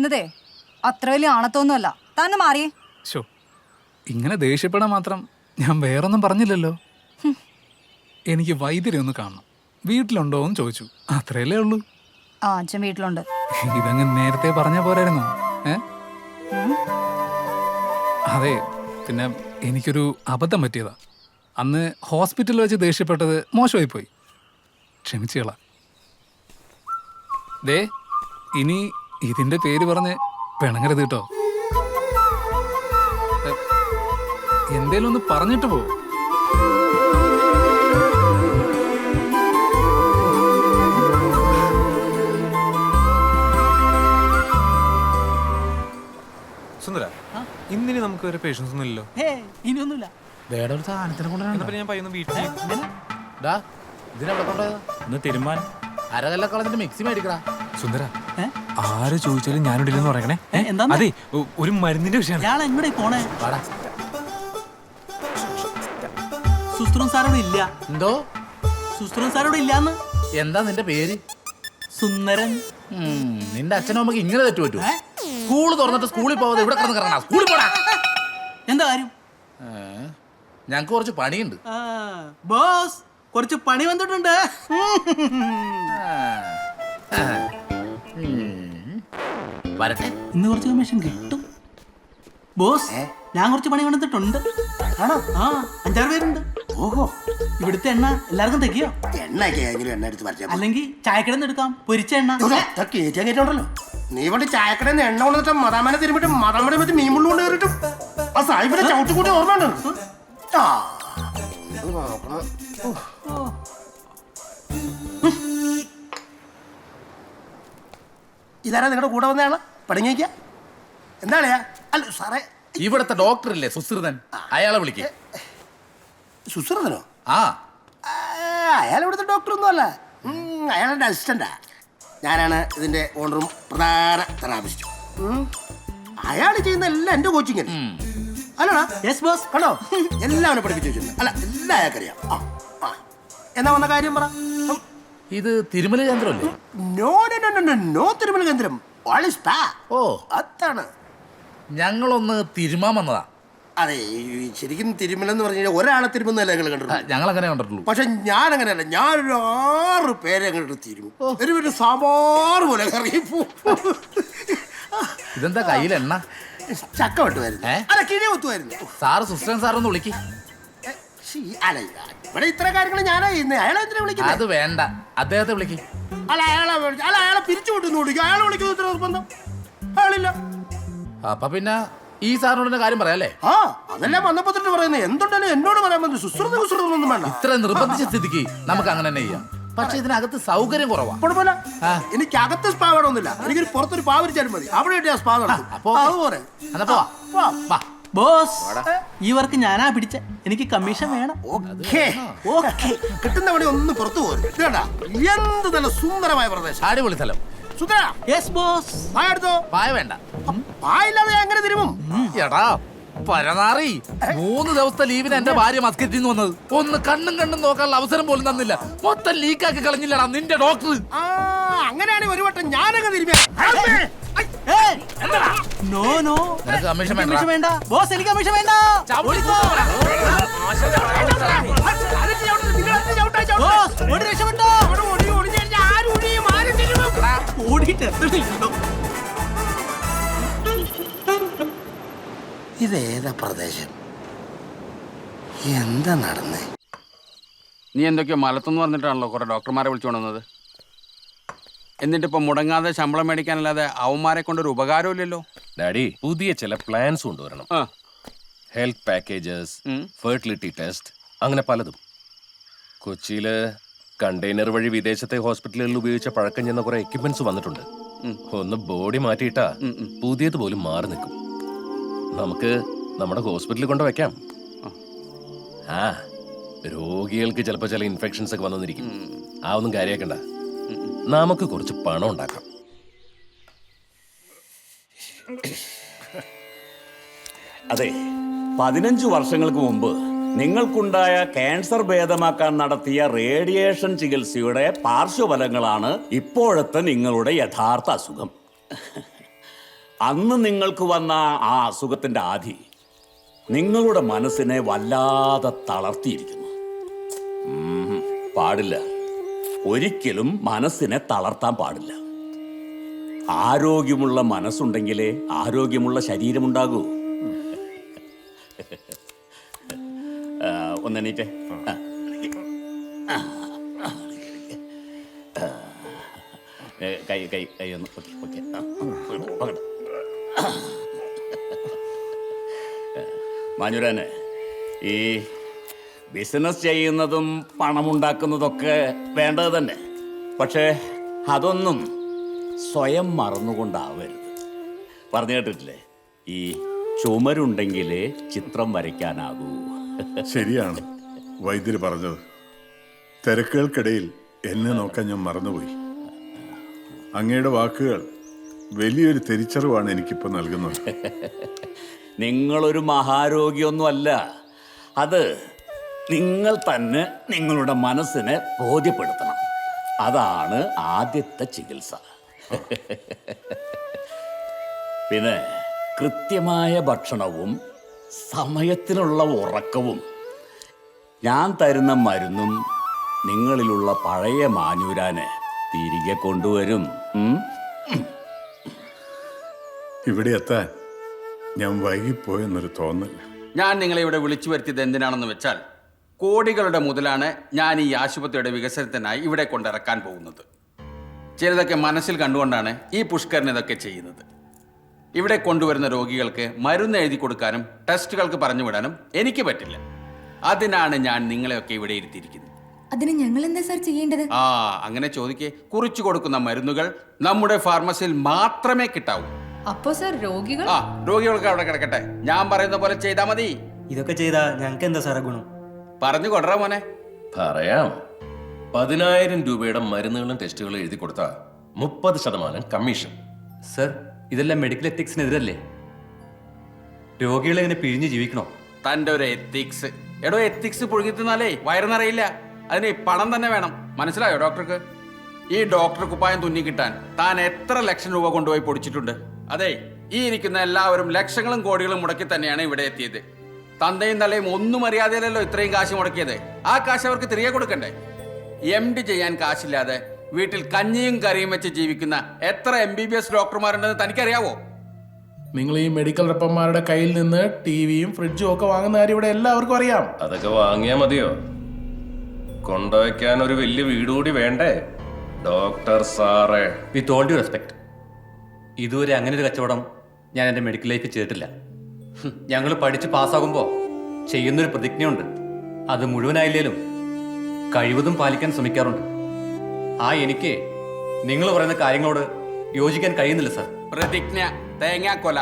എന്നതേ അത്ര വലിയ ആണത്തൊന്നുമല്ല. തന്നെ മാറി ഇങ്ങനെ ദേഷ്യപ്പെടാൻ മാത്രം ഞാൻ വേറൊന്നും പറഞ്ഞില്ലല്ലോ. എനിക്ക് വൈദ്യരെ ഒന്ന് കാണണം. വീട്ടിലുണ്ടോ എന്ന് ചോദിച്ചു. അത്രയല്ലേ ഉള്ളൂ. ആ അച്ഛൻ വീട്ടിലുണ്ട്. ഇതങ്ങ് നേരത്തെ പറഞ്ഞ പോരായിരുന്നു? ഏ? അതെ പിന്നെ എനിക്കൊരു അബദ്ധം പറ്റിയതാ. അന്ന് ഹോസ്പിറ്റലിൽ വെച്ച് ദേഷ്യപ്പെട്ടത് മോശമായി പോയി ക്ഷമിച്ചുകള ദേ ഇനി ഇതിന്റെ പേര് പറഞ്ഞ് പിണങ്ങരുത് കേട്ടോ. എന്തേലും ഒന്ന് പറഞ്ഞിട്ട് പോ. സുന്ദര ഇന്നിനി നമുക്ക് ഒരു പേഷ്യൻസ് ഒന്നും ഇല്ലല്ലോ. ഇനിയൊന്നുമില്ല. വേറെ ഒരു സാധനത്തിനെ കൊണ്ടുവരാൻ ഞാൻ പയ്യൊന്ന് വീട്ടിൽ ഇതിനെവിടെ കൊണ്ടുപോയതാ? ഇന്ന് തീരുമാനം അരകല്ല കളഞ്ഞിട്ട് മിക്സി മേടിക്കടാ. സുന്ദര? ആര് ചോദിച്ചാലും ഞാനിടില്ലെന്ന് പറയണേ അതെ ഒരു മരുന്നിന്റെ വിഷയമാണ്. ഞാൻ എങ്ങോട്ടേ പോണേ? വാടാ. സുസ്ത്രം സാറോട് ഇല്ല. എന്തോ? സുസ്ത്രം സാറോട് ഇല്ലാന്ന്? എന്താ നിന്റെ പേര്? സുന്ദരൻ. നിന്റെ അച്ഛനും അമ്മയ്ക്ക് ഇങ്ങനെ തെറ്റു പറ്റൂ? സ്കൂൾ തുറന്നിട്ട് സ്കൂളിൽ പോവാതെ ഇവിടെ കിടന്ന് കറങ്ങാ സ്കൂളിൽ പോടാ. എന്താ കാര്യം? ഏ, ഞങ്ങക്ക് കുറച്ച് പണിയുണ്ട്. ബോസ്. കുറച്ച് പണി വന്നിട്ടുണ്ട്. വരട്ടെ. ഇന്ന് കുറച്ച് കമ്മീഷൻ കിട്ടും. ബോസ് ഞാൻ കുറച്ച് പണി കൊണ്ടിട്ടുണ്ട് ആണോ? ആ അഞ്ചാറ് പേരുണ്ട്. ഓഹോ. ഇവിടുത്തെ എണ്ണ എല്ലാവർക്കും തെക്കിയോ എണ്ണയൊക്കെ എണ്ണ എടുത്ത് പറിച്ചാൽ അല്ലെങ്കിൽ ചായക്കടന്ന് എടുക്കാം. പൊരിച്ച എണ്ണ. കേട്ടോണ്ടല്ലോ കയറ്റുണ്ടല്ലോ നീ വേണ്ടി ചായക്കട എണ്ണ കൊണ്ടിട്ട് മതാമനെ തിരുമ്പിട്ട് മതാമനെ പറ്റി മീൻ മുള്ളു കൊണ്ട് കയറിട്ടും ആ സാഹിബിനെ ചവിട്ടി കൂട്ടി ഉണ്ടോ? ആ. നോക്കണം. ഇതാരാ നിങ്ങളുടെ കൂടെ വന്നയാൾ? പടങ്ങിക്ക എന്താണയാ? അല്ല സാറേ ഇവിടത്തെ ഡോക്ടർ ഇല്ലേ സുശ്രിതൻ അയാളെ വിളിക്കേ. സുശ്രുതനോ ആ. അയാൾ ഇവിടുത്തെ ഡോക്ടർ ഒന്നും അല്ല അയാളുടെ അസിസ്റ്റന്റാ. ഞാനാണ് ഇതിന്റെ ഓണറും പ്രധാന തെറാപ്പിസ്റ്റും. അയാൾ ചെയ്യുന്ന എല്ലാം എന്റെ കോച്ചിങ് അല്ലടാ. യെസ് ബോസ് കണ്ടോ? എല്ലാം അവനെ പഠിപ്പിച്ചു വെച്ചിട്ടുണ്ട്. അല്ല എല്ലാം അയാൾക്കറിയാം. ആ. എന്നാ വന്ന കാര്യം പറ. ഇത് Tirumala കേന്ദ്രമല്ലേ? No no no, no no no Tirumala കേന്ദ്രം. ഓ. അതാണ്. ഞങ്ങളൊന്ന് തിരുമാൻ വന്നതാ. അതെ ശരിക്കും തിരുമല എന്ന് പറഞ്ഞു കഴിഞ്ഞാൽ ഒരാളെ തിരുമുന്നല്ല ഞങ്ങൾ കണ്ടിട്ടുണ്ട് ഞങ്ങൾ അങ്ങനെ കണ്ടിട്ടുള്ളൂ. പക്ഷെ ഞാൻ അങ്ങനെയല്ല ഞാനൊരു ആറ് പേരെ അങ്ങോട്ട് തിരുമു. ഒരു പിന്നെ സാമ്പാർ പോലെ കറങ്ങി പോവും. ഇതെന്താ കയ്യിൽ എണ്ണ ചക്ക വിട്ടു വരുന്നേ അല്ല കിഴി കുത്തുമായിരുന്നു സാറ് സുസ്റ്റൻ സാറൊന്ന് വിളിക്ക്. ശ്ശീ, അല്ല ഇവിടെ ഇത്ര കാര്യങ്ങൾ ഞാനാ ചെയ്യുന്നത് അയാളെ എന്തിനാ വിളിക്കുന്നത് അത് വേണ്ട. അദ്ദേഹത്തെ വിളിക്ക്. അല്ല അയാളെ വിളിച്ച- അല്ല അയാളെ പിരിച്ചു വിട്ടുന്നു വിളിക്കും. അയാളെ വിളിക്കുന്നത് ഇത്ര നിർബന്ധം. അയാളില്ല. അപ്പൊ പിന്നെ ഈ സാറിനോട് തന്നെ കാര്യം പറയാല്ലേ ആ അതെല്ലാം വന്നപ്പോ തൊട്ട് പറയുന്നത് എന്തുണ്ടെങ്കിലും എന്നോട് പറയാൻ പറ്റും. സുശ്രുത കുശ്രുതൊന്നും വേണ്ട. ഇത്ര നിർബന്ധിച്ച സ്ഥിതിക്ക് നമുക്ക് അങ്ങനെ തന്നെ ചെയ്യാം. പക്ഷെ ഇതിനകത്ത് സൗകര്യം കുറവാ. കുഴപ്പമില്ല. ആ. എനിക്ക് അകത്ത് സ്പാ വേണമെന്നില്ല. എനിക്കൊരു പുറത്തൊരു പാവരിച്ചാലും മതി അവിടെ ഇട്ട് ഞാൻ സ്പാ നടത്തും. അപ്പോ-. അതുപോലെ എന്നാ പോവാ. വാ. ബോസ് ഈ വർക്ക് ഞാനാ പിടിച്ച. എനിക്ക് കമ്മീഷൻ വേണം. ഓക്കേ. ഓക്കേ. കിട്ടുന്ന പണി ഒന്നും പുറത്തു പോരും ഇത് കണ്ടാ? എന്ത് നല്ല സുന്ദരമായ പ്രദേശം. അടിപൊളി സ്ഥലം. സുന്ദര. യെസ് ബോസ് പായ എടുത്തോ? പായ വേണ്ട. പായില്ലാതെ എങ്ങനെ തിരുമും? എടാ പരനാറി മൂന്ന് ദിവസത്തെ ലീവിന് എന്റെ ഭാര്യ മസ്കറ്റിൽ നിന്ന് വന്നത്. ഒന്ന് കണ്ണും കണ്ണും നോക്കാനുള്ള അവസരം പോലും തന്നില്ല. മൊത്തം ലീക്കാക്കി കളഞ്ഞില്ലടാ നിന്റെ ഡോക്ടർ ആ അങ്ങനെയാണെങ്കിൽ ഒരു വട്ടം ഞാനങ്ങ് തിരുമ്പ നോ നോ. നിനക്ക് കമ്മീഷൻ വേണ്ട. ബോസ് എനിക്ക് കമ്മീഷൻ വേണ്ട. ഓടിയിട്ട് എത്തണില്ലല്ലോ ഇതേതാ പ്രദേശം? എന്താ നടന്നേ? നീ എന്തൊക്കെയോ മലത്തുനിന്ന് പറഞ്ഞിട്ടാണല്ലോ കുറെ ഡോക്ടർമാരെ വിളിച്ചുകൊണ്ടുവന്നത് എന്നിട്ട് ഇപ്പൊ മുടങ്ങാതെ ശമ്പളം മേടിക്കാനല്ലാതെ അവന്മാരെ കൊണ്ടൊരു ഉപകാരമില്ലല്ലോ ഡാഡി പുതിയ ചില പ്ലാൻസ് കൊണ്ടുവരണം. ആ. ഹെൽത്ത് പാക്കേജസ് ഫെർട്ടിലിറ്റി ടെസ്റ്റ് അങ്ങനെ പലതും. കൊച്ചിയിൽ കണ്ടെയ്നർ വഴി വിദേശത്തെ ഹോസ്പിറ്റലുകളിൽ ഉപയോഗിച്ച പഴക്കം ചെന്ന കുറെ എക്യുപ്മെന്റ്സ് വന്നിട്ടുണ്ട്. ഒന്ന് ബോഡി മാറ്റിയിട്ടാ പുതിയത് പോലും മാറി നിൽക്കും. നമുക്ക് നമ്മുടെ ഹോസ്പിറ്റലിൽ കൊണ്ട് വെക്കാം. ആ. രോഗികൾക്ക് ചിലപ്പോൾ ചില ഇൻഫെക്ഷൻസ് ഒക്കെ വന്നിരിക്കും ആ ഒന്നും കാര്യമാക്കണ്ട നമുക്ക് കുറച്ച് പണം ഉണ്ടാക്കാം. അതെ പതിനഞ്ച് വർഷങ്ങൾക്ക് മുമ്പ് നിങ്ങൾക്കുണ്ടായ ക്യാൻസർ ഭേദമാക്കാൻ നടത്തിയ റേഡിയേഷൻ ചികിത്സയുടെ പാർശ്വഫലങ്ങളാണ് ഇപ്പോഴത്തെ നിങ്ങളുടെ യഥാർത്ഥ അസുഖം. അന്ന് നിങ്ങൾക്ക് വന്ന ആ അസുഖത്തിന്റെ ആധി നിങ്ങളുടെ മനസ്സിനെ വല്ലാതെ തളർത്തിയിരിക്കുന്നു. പാടില്ല. ഒരിക്കലും മനസ്സിനെ തളർത്താൻ പാടില്ല. ആരോഗ്യമുള്ള മനസ്സുണ്ടെങ്കിലേ ആരോഗ്യമുള്ള ശരീരമുണ്ടാകൂ. ഒന്നെണീറ്റേ. കൈ കൈ കൈ ഒന്ന് ഓക്കെ ഓക്കെ മാഞ്ഞുരാനെ ഈ ബിസിനസ് ചെയ്യുന്നതും പണമുണ്ടാക്കുന്നതൊക്കെ വേണ്ടത് തന്നെ. പക്ഷേ അതൊന്നും സ്വയം മറന്നുകൊണ്ടാവരുത്. പറഞ്ഞു കേട്ടിട്ടില്ലേ? ഈ ചുമരുണ്ടെങ്കിലേ ചിത്രം വരയ്ക്കാനാകൂ. ശരിയാണ് വൈദ്യര് പറഞ്ഞത്. തിരക്കുകൾക്കിടയിൽ എന്നെ നോക്കാൻ ഞാൻ മറന്നുപോയി. അങ്ങയുടെ വാക്കുകൾ വലിയൊരു തിരിച്ചറിവാണ് എനിക്കിപ്പോൾ നൽകുന്നത്. നിങ്ങളൊരു മഹാരോഗിയൊന്നുമല്ല. അത് നിങ്ങൾ തന്നെ നിങ്ങളുടെ മനസ്സിനെ ബോധ്യപ്പെടുത്തണം. അതാണ് ആദ്യത്തെ ചികിത്സ. പിന്നെ കൃത്യമായ ഭക്ഷണവും സമയത്തിനുള്ള ഉറക്കവും. ഞാൻ തരുന്ന മരുന്നും നിങ്ങളിലുള്ള പഴയ മാനൂരാനെ തിരികെ കൊണ്ടുവരും? ഇവിടെ എത്താൻ ഞാൻ വൈകിപ്പോയെന്നൊരു തോന്നൽ. ഞാൻ നിങ്ങളെ ഇവിടെ വിളിച്ചു വരുത്തിയത് എന്തിനാണെന്ന് വെച്ചാൽ കോടികളുടെ മുതലാണ് ഞാൻ ഈ ആശുപത്രിയുടെ വികസനത്തിനായി ഇവിടെ കൊണ്ടിറക്കാൻ പോകുന്നത്. ചിലതൊക്കെ മനസ്സിൽ കണ്ടുകൊണ്ടാണ് ഈ പുഷ്കരൻ ഇതൊക്കെ ചെയ്യുന്നത്. ഇവിടെ കൊണ്ടുവരുന്ന രോഗികൾക്ക് മരുന്ന് എഴുതി കൊടുക്കാനും ടെസ്റ്റുകൾക്ക് പറഞ്ഞു വിടാനും എനിക്ക് പറ്റില്ല. അതിനാണ് ഞാൻ നിങ്ങളെയൊക്കെ ഇവിടെ ഇരുത്തിയിരിക്കുന്നത്. അതിന് ഞങ്ങൾ എന്താ സാർ ചെയ്യേണ്ടത്? ആ അങ്ങനെ ചോദിക്കേ. കുറിച്ചു കൊടുക്കുന്ന മരുന്നുകൾ നമ്മുടെ ഫാർമസിയിൽ മാത്രമേ കിട്ടാവൂ. അപ്പോ സർ രോഗികൾ ആ രോഗികൾക്ക് അവിടെ കിടക്കട്ടെ. ഞാൻ പറയുന്ന പോലെ ചെയ്താ മതി. ഇതൊക്കെ ചെയ്താ ഞങ്ങൾക്ക് എന്താ സാറേ ഗുണം? പറഞ്ഞു കൊടുറാ മോനെ. പറയാം. പതിനായിരം രൂപയുടെ മരുന്നുകളും ടെസ്റ്റുകളും എഴുതി കൊടുത്താൽ മുപ്പത് ശതമാനം കമ്മീഷൻ. സർ ഇതെല്ലാം മെഡിക്കൽ എത്തിക്സിനെതിരല്ലേ രോഗികളെ ഇങ്ങനെ പിഴിഞ്ഞ് ജീവിക്കണോ? തന്റെ ഒരു എത്തിക്സ് എടോ എത്തിക്സ് പുഴുങ്ങി തിന്നാലേ വയറ് അതിന് പണം തന്നെ വേണം. മനസ്സിലായോ ഡോക്ടർക്ക്? ഈ ഡോക്ടർ കുപ്പായം തുന്നി കിട്ടാൻ താൻ എത്ര ലക്ഷം രൂപ കൊണ്ടുപോയി പൊടിച്ചിട്ടുണ്ട്? അതെ ഈ ഇരിക്കുന്ന എല്ലാവരും ലക്ഷങ്ങളും കോടികളും മുടക്കി തന്നെയാണ് ഇവിടെ എത്തിയത്. തന്തയും തലയും ഒന്നും അറിയാതെയല്ലോ ഇത്രയും കാശ് മുടക്കിയത്. ആ കാശ് അവർക്ക് തിരികെ കൊടുക്കണ്ടേ? എം ഡി ചെയ്യാൻ കാശില്ലാതെ വീട്ടിൽ കഞ്ഞിയും കറിയും വെച്ച് ജീവിക്കുന്ന എത്ര എം ബി ബി എസ് ഡോക്ടർമാരുണ്ടെന്ന് തനിക്കറിയാവോ? നിങ്ങൾ ഈ മെഡിക്കൽ റപ്പന്മാരുടെ കയ്യിൽ നിന്ന് ടിവിയും ഫ്രിഡ്ജും ഒക്കെ വാങ്ങുന്ന കാര്യം ഇവിടെ എല്ലാവർക്കും അറിയാം. അതൊക്കെ വാങ്ങിയാ മതിയോ? കൊണ്ടുവയ്ക്കാൻ ഒരു വലിയ വീട് കൂടി വേണ്ടേ? ഡോക്ടർ സാറേ. വിത്ത് ഓൾ ഡ്യൂ റെസ്പെക്ട് ഇതുവരെ അങ്ങനെ ഒരു കച്ചവടം ഞാൻ എന്റെ മെഡിക്കൽ ലൈഫിൽ ചെയ്തിട്ടില്ല. ഞങ്ങൾ പഠിച്ച് പാസ്സാകുമ്പോൾ ചെയ്യുന്നൊരു പ്രതിജ്ഞയുണ്ട്. അത് മുഴുവനായില്ലേലും കഴിവതും പാലിക്കാൻ ശ്രമിക്കാറുണ്ട്. ആ എനിക്ക് നിങ്ങൾ പറയുന്ന കാര്യങ്ങളോട് യോജിക്കാൻ കഴിയുന്നില്ല സാർ പ്രതിജ്ഞ തേങ്ങാക്കൊല.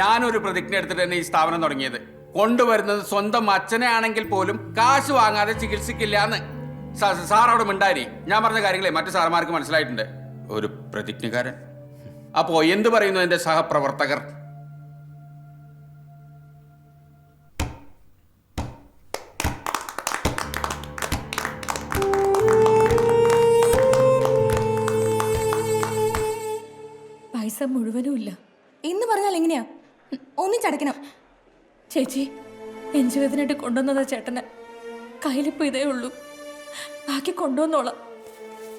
ഞാനൊരു പ്രതിജ്ഞ എടുത്തിട്ട് തന്നെ ഈ സ്ഥാപനം തുടങ്ങിയത്. കൊണ്ടുവരുന്നത് സ്വന്തം അച്ഛനെ ആണെങ്കിൽ പോലും കാശ് വാങ്ങാതെ ചികിത്സിക്കില്ല എന്ന് സാർ അവിടെ മിണ്ടാരി. ഞാൻ പറഞ്ഞ കാര്യങ്ങളെ മറ്റു സാറന്മാർക്ക് മനസ്സിലായിട്ടുണ്ട്. ഒരു പ്രതിജ്ഞക്കാരൻ? അപ്പോ എന്ത് പറയുന്നു എന്റെ സഹപ്രവർത്തകർ? പൈസ മുഴുവനും ഇല്ല. എന്ന് പറഞ്ഞാൽ എങ്ങനെയാ? ഒന്നിച്ചടക്കണം ചേച്ചി നെഞ്ചുവേദനയായിട്ട് കൊണ്ടുവന്നതാ ചേട്ടന്. കയ്യിലിപ്പോ ഇതേ ഉള്ളൂ. ബാക്കി കൊണ്ടുവന്നോളാം.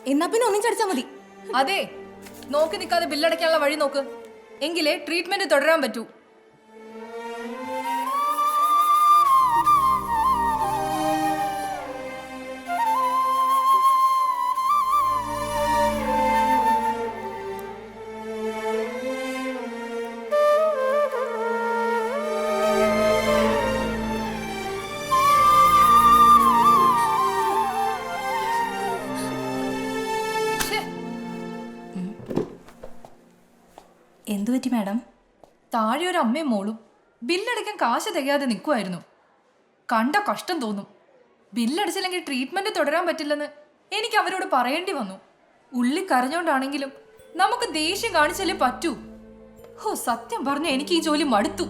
എന്നാ പിന്നെ ഒന്നിച്ചടിച്ചാ മതി. അതെ നോക്കി നിൽക്കാതെ ബില്ലടയ്ക്കാനുള്ള വഴി നോക്ക്. എങ്കിലേ ട്രീറ്റ്മെന്റ് തുടരാൻ പറ്റൂ. എന്തു പറ്റി മാഡം? താഴെ ഒരു അമ്മയും മോളും ബില്ലടയ്ക്കാൻ കാശ് തികയാതെ നിൽക്കുമായിരുന്നു കണ്ട കഷ്ടം തോന്നും. ബില്ലടിച്ചില്ലെങ്കിൽ ട്രീറ്റ്മെന്റ് തുടരാൻ പറ്റില്ലെന്ന് എനിക്ക് അവരോട് പറയേണ്ടി വന്നു. ഉള്ളി കരഞ്ഞോണ്ടാണെങ്കിലും നമുക്ക് ദേഷ്യം കാണിച്ചാലേ പറ്റൂ. ഹോ സത്യം പറഞ്ഞു എനിക്ക് ഈ ജോലി മടുത്തു.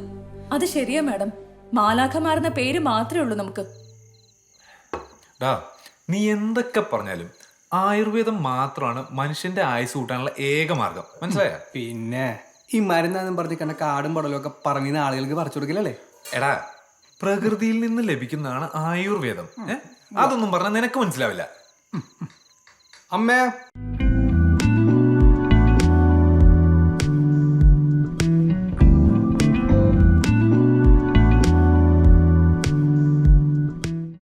അത് ശരിയാ മാഡം. മാലാഖമാരെന്ന പേര് മാത്രമേ ഉള്ളൂ നമുക്ക്. ഡാ നീ എന്തൊക്കെ പറഞ്ഞാലും ആയുർവേദം മാത്രമാണ് മനുഷ്യന്റെ ആയുസ് കൂട്ടാനുള്ള ഏക മാർഗം. മനസ്സിലായ? പിന്നെ? ഈ മരുന്നാന്നും പറഞ്ഞ് കണ്ട കാടും പടലും ഒക്കെ പറഞ്ഞ ആളുകൾക്ക് പറിച്ചു കൊടുക്കില്ലല്ലേ എടാ പ്രകൃതിയിൽ നിന്ന് ലഭിക്കുന്നതാണ് ആയുർവേദം. ഏ? അതൊന്നും പറഞ്ഞാൽ നിനക്ക് മനസ്സിലാവില്ല. അമ്മേ.